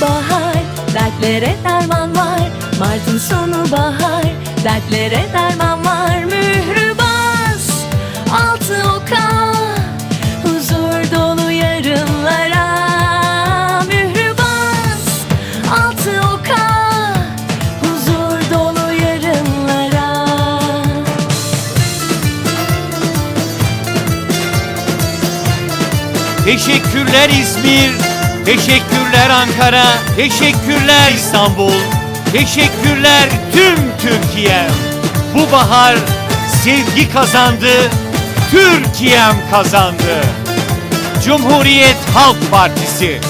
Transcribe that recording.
bahar Dertlere derman var. Mart'ın sonu bahar Dertlere derman var. Mührü bas Altı oka Huzur dolu yarınlara. Mührü bas Altı oka Huzur dolu yarınlara. Teşekkürler İzmir, teşekkürler Ankara, teşekkürler İstanbul, teşekkürler tüm Türkiye. Bu bahar sevgi kazandı, Türkiye'm kazandı. Cumhuriyet Halk Partisi